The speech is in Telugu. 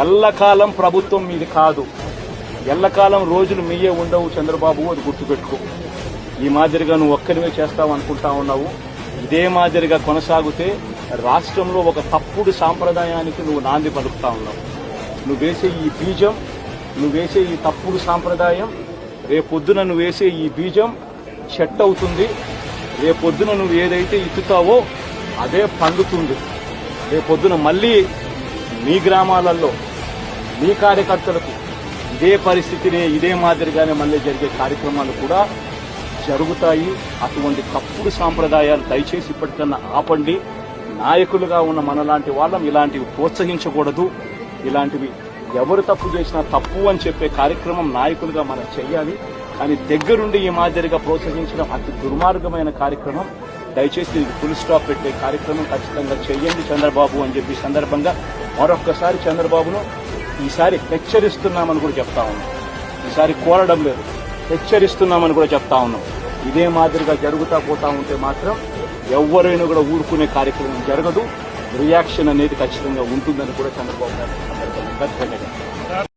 ఎల్లకాలం ప్రభుత్వం మీది కాదు. ఎల్లకాలం రోజులు మీయే ఉండవు చంద్రబాబు అది గుర్తుపెట్టుకో. ఈ మాదిరిగా నువ్వు ఒక్కరివే చేస్తావు అనుకుంటా ఉన్నావు. ఇదే మాదిరిగా కొనసాగితే రాష్ట్రంలో ఒక తప్పుడు సాంప్రదాయానికి నువ్వు నాంది పలుకుతా ఉన్నావు. నువ్వు వేసే ఈ బీజం నువ్వు వేసే ఈ తప్పుడు సాంప్రదాయం రేపొద్దున నువ్వు వేసే ఈ బీజం చెట్ అవుతుంది. రేపొద్దున నువ్వు ఏదైతే ఇత్తుతావో అదే పండుతుంది. రేపొద్దున మళ్ళీ మీ గ్రామాలలో మీ కార్యకర్తలకు ఇదే పరిస్థితిని ఇదే మాదిరిగానే మళ్ళీ జరిగే కార్యక్రమాలు కూడా జరుగుతాయి. అటువంటి తప్పుడు సాంప్రదాయాలు దయచేసి ఇప్పటికన్నా ఆపండి. నాయకులుగా ఉన్న మనలాంటి వాళ్ళం ఇలాంటివి ప్రోత్సహించకూడదు. ఇలాంటివి ఎవరు తప్పు చేసినా తప్పు అని చెప్పే కార్యక్రమం నాయకులుగా మనం చెయ్యాలి. కానీ దగ్గరుండి ఈ మాదిరిగా ప్రోత్సహించడం అతి దుర్మార్గమైన కార్యక్రమం. దయచేసి ఫుల్ స్టాప్ పెట్టే కార్యక్రమం ఖచ్చితంగా చేయండి చంద్రబాబు అని చెప్పి సందర్భంగా మరొక్కసారి చంద్రబాబును ఈసారి హెచ్చరిస్తున్నామని కూడా చెప్తా ఉన్నాం. ఈసారి కోరడం లేదు. హెచ్చరిస్తున్నామని కూడా చెప్తా ఉన్నాం. ఇదే మాదిరిగా జరుగుతా పోతా ఉంటే మాత్రం ఎవరైనా కూడా ఊరుకునే కార్యక్రమం జరగదు. రియాక్షన్ అనేది ఖచ్చితంగా ఉంటుందని కూడా చంద్రబాబు గారు